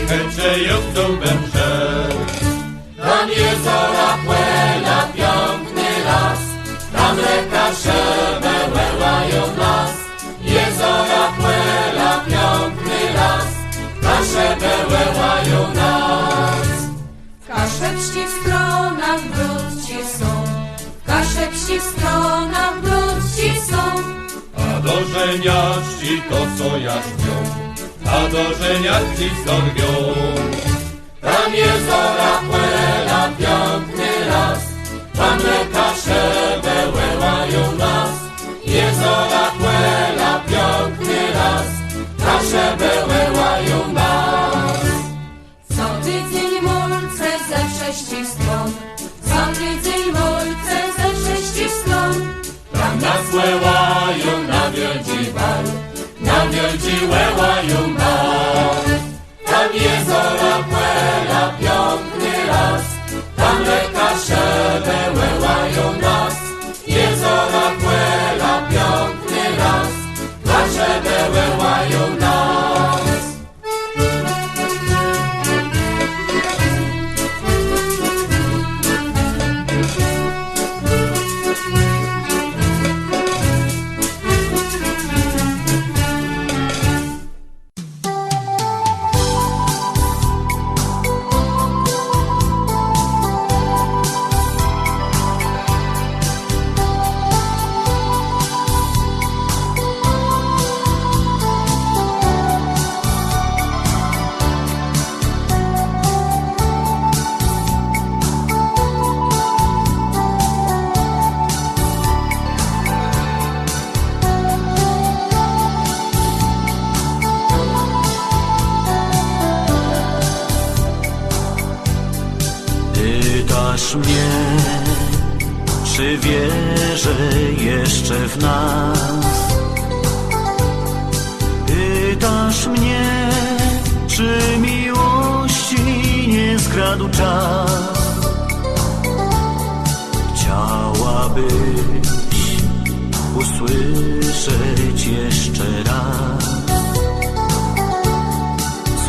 jucą bębże. Tam jeziora płena piękny las, tam kaszebę łełają nas. Jeziora płena piękny las, kaszebę łełają nas. W kaszepści stronach brudci są, w kaszepści stronach brudci są. A do żeniaczki to co ja śpią, a do żeniaczki sorbią. Tam jeziora płena piękny las, tam kaszebę łełają nas. Jeziora płena piękny las, kaszebę łełają nas. Skradł czas? Chciałabyś usłyszeć jeszcze raz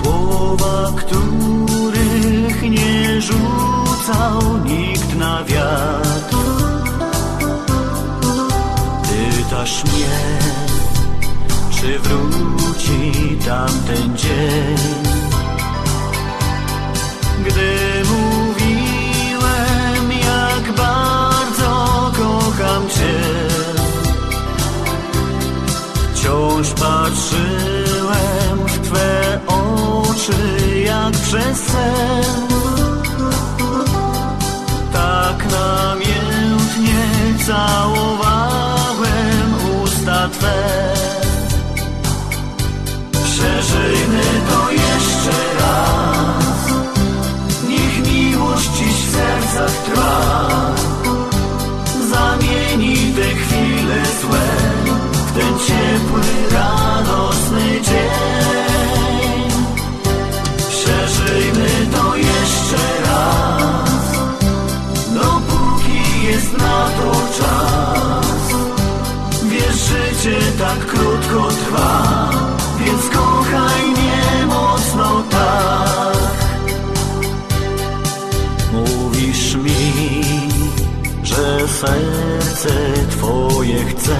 Słowa, których nie rzucał nikt na wiatr Pytasz mnie, czy wróci tamten dzień Gdy mówiłem, jak bardzo kocham Cię. Wciąż patrzyłem w Twe oczy jak przez sen trwa, więc kochaj mnie mocno tak. Mówisz mi, że serce twoje chce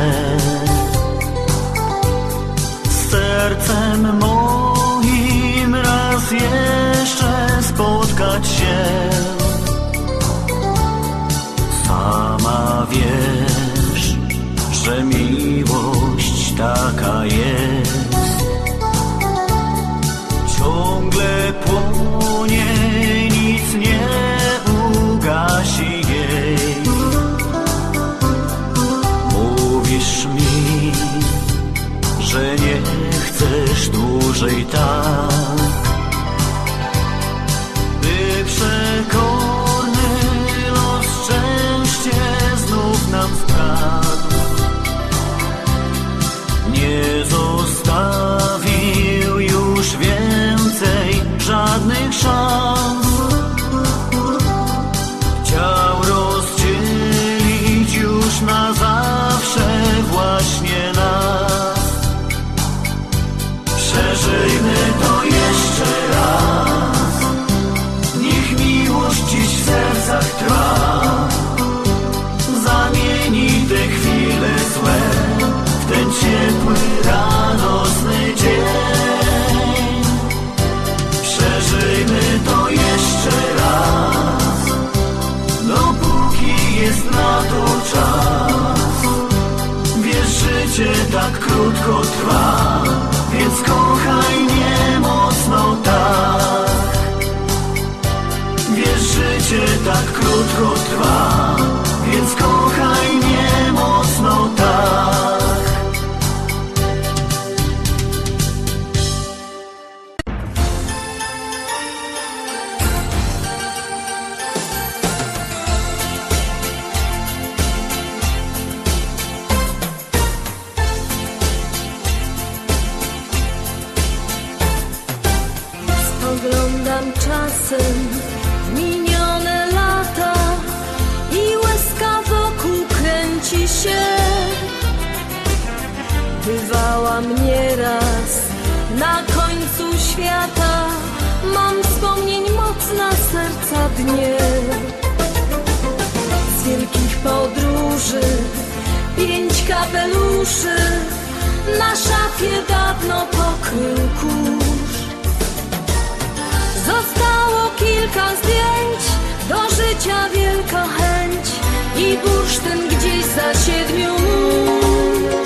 świata. Mam wspomnień moc na serca dnie. Z wielkich podróży Pięć kapeluszy. Na szafie dawno pokrył kurz. Zostało kilka zdjęć. Do życia wielka chęć. I bursztyn gdzieś za siedmiu mórz.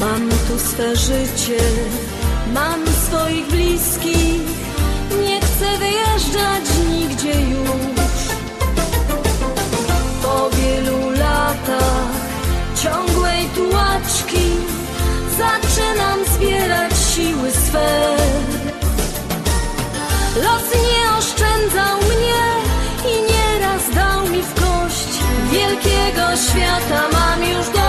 Mam tu swe życie, mam swoich bliskich, nie chcę wyjeżdżać nigdzie już. Po wielu latach ciągłej tułaczki zaczynam zbierać siły swe. Los nie oszczędzał mnie i nieraz dał mi w kość. Wielkiego świata mam już do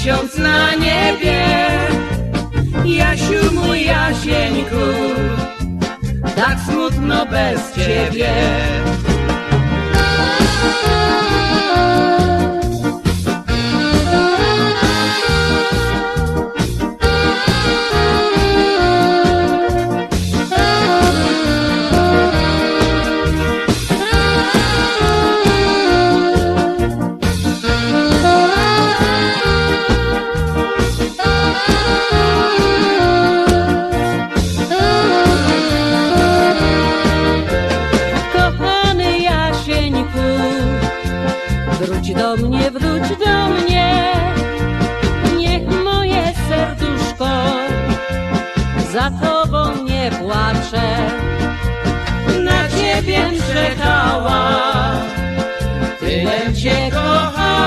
ksiądz na niebie. Jasiu, mój Jasieńku, tak smutno bez ciebie.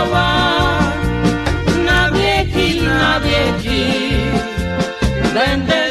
słowa na wieki, na wieki. Będę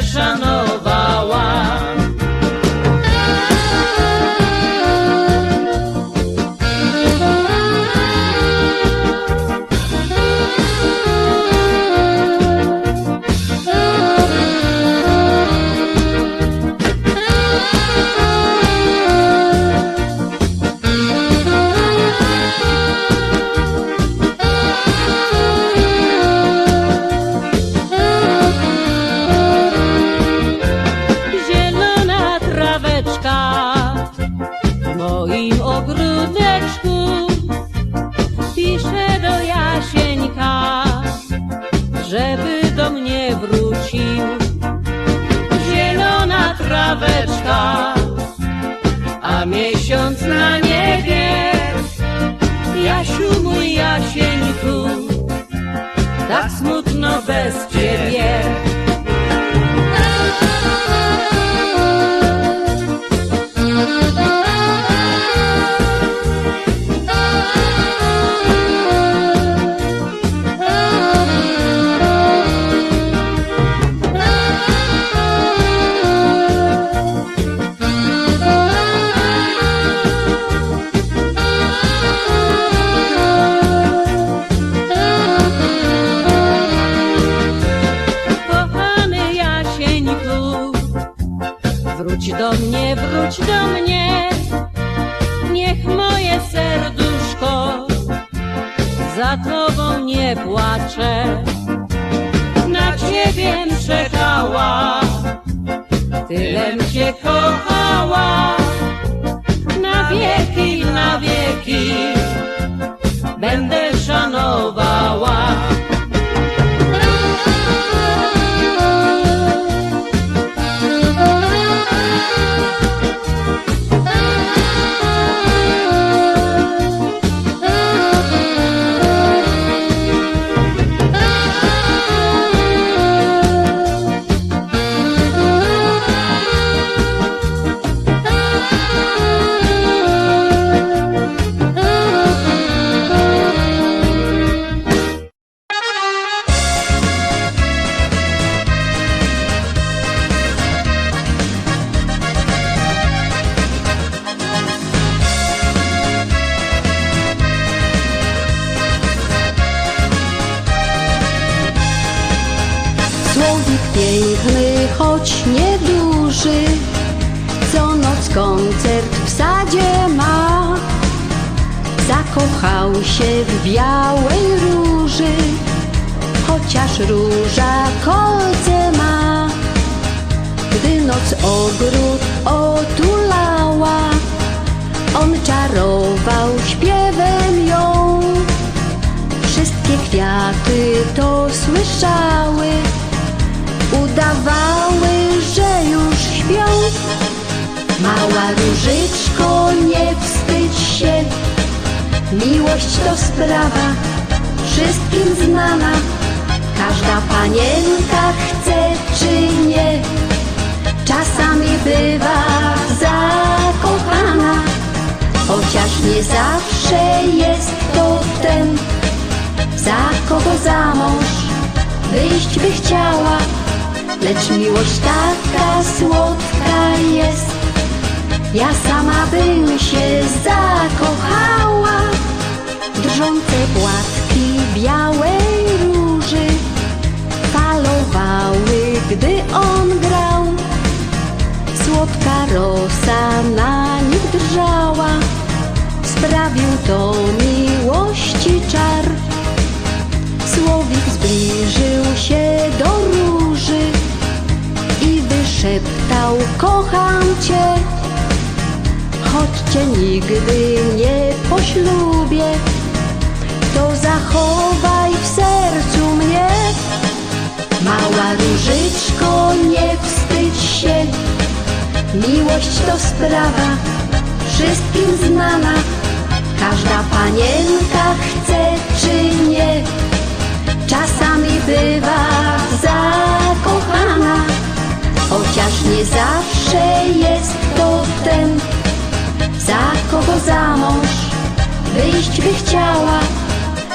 Mówi piękny, choć nieduży, co noc koncert w sadzie ma. Zakochał się w białej róży, chociaż róża kolce ma. Gdy noc ogród otulała, on czarował śpiewem ją. Wszystkie kwiaty to słyszały udawały, że już śpią. Mała różyczko, nie wstydź się, miłość to sprawa wszystkim znana. Każda panienka chce czy nie, czasami bywa zakochana. Chociaż nie zawsze jest to ten, za kogo za mąż wyjść by chciała. Lecz miłość taka słodka jest, ja sama bym się zakochała. Drżące płatki białej róży falowały, gdy on grał. Słodka rosa na nich drżała, sprawił to miłości czar. Słowik zbliżył się do Kocham cię, choć cię nigdy nie poślubię, to zachowaj w sercu mnie. Mała różyczko, nie wstydź się, miłość to sprawa wszystkim znana. Każda panienka chce czy nie, czasami bywa zakochana. Chociaż nie zawsze jest to ten, za kogo za mąż wyjść by chciała.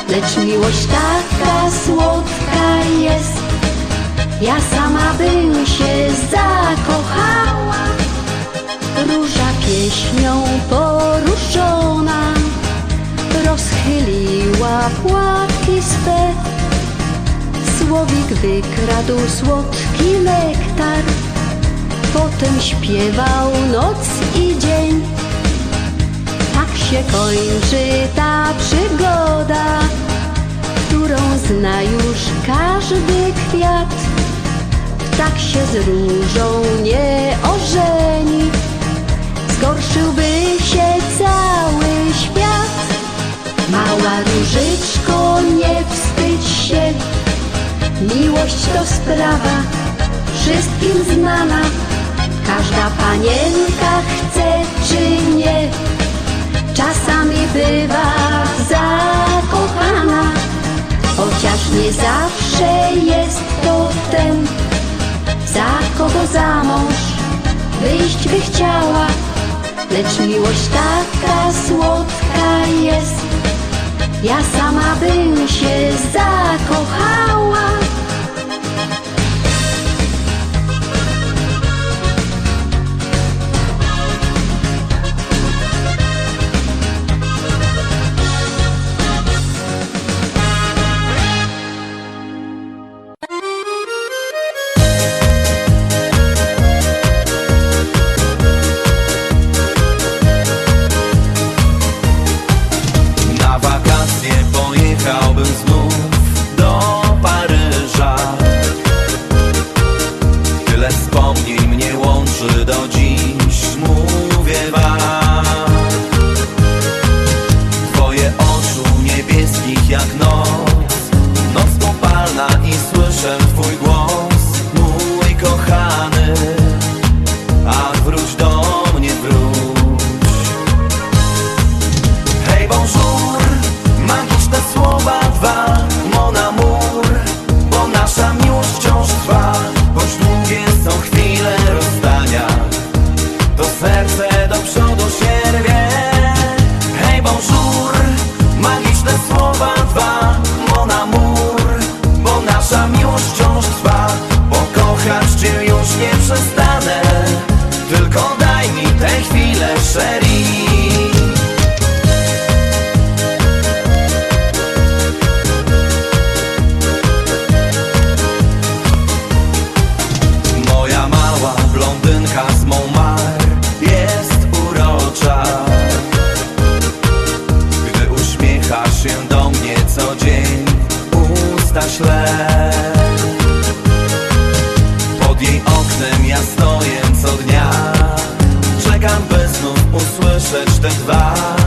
Lecz miłość taka słodka jest, ja sama bym się zakochała. Róża pieśnią poruszona rozchyliła płatki swe. Słowik wykradł słodki nektar, potem śpiewał noc i dzień. Tak się kończy ta przygoda, którą zna już każdy kwiat. Tak się z różą nie ożeni, zgorszyłby się cały świat. Mała różyczko, nie wstydź się, miłość to sprawa wszystkim znana. Każda panienka chce czy nie, czasami bywa zakochana. Chociaż nie zawsze jest to ten, za kogo za mąż wyjść by chciała. Lecz miłość taka słodka jest, ja sama bym się zakochała. wiecznym ja stoję co dnia. Czekam by znów usłyszeć te dwa.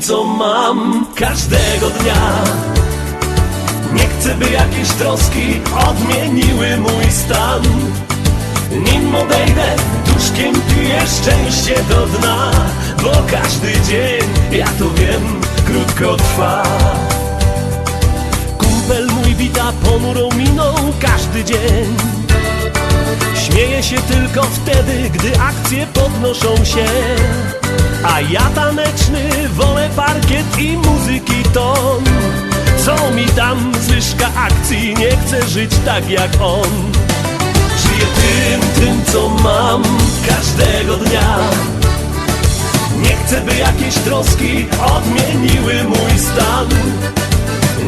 Co mam każdego dnia. Nie chcę by jakieś troski odmieniły mój stan. Nim odejdę, duszkiem piję szczęście do dna Bo każdy dzień, ja to wiem, krótko trwa. Kumpel mój wita ponurą miną każdy dzień. Śmieję się tylko wtedy, gdy akcje podnoszą się A ja taneczny wolę parkiet i muzyki ton. Co mi tam zwyżka akcji, nie chcę żyć tak jak on. Żyję tym, tym co mam każdego dnia. Nie chcę by jakieś troski odmieniły mój stan.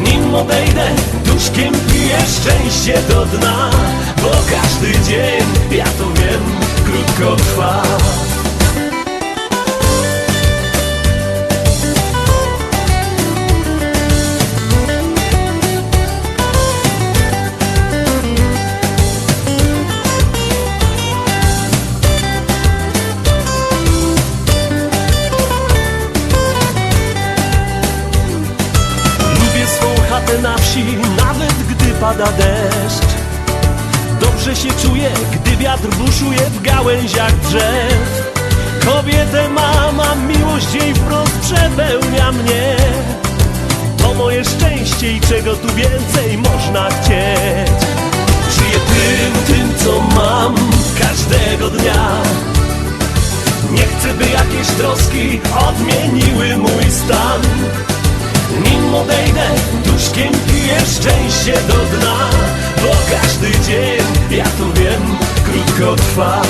Nim odejdę, duszkiem piję szczęście do dna. Bo każdy dzień, ja to wiem, krótko trwa pada deszcz. Dobrze się czuję, gdy wiatr buszuje w gałęziach drzew. Kobietę mama, miłość jej wprost przepełnia mnie. To moje szczęście i czego tu więcej można chcieć. Żyję tym, tym co mam każdego dnia. Nie chcę by jakieś troski odmieniły mój stan nim odejdę, duszkiem piję szczęście do dna. Bo każdy dzień, ja to wiem, krótko trwa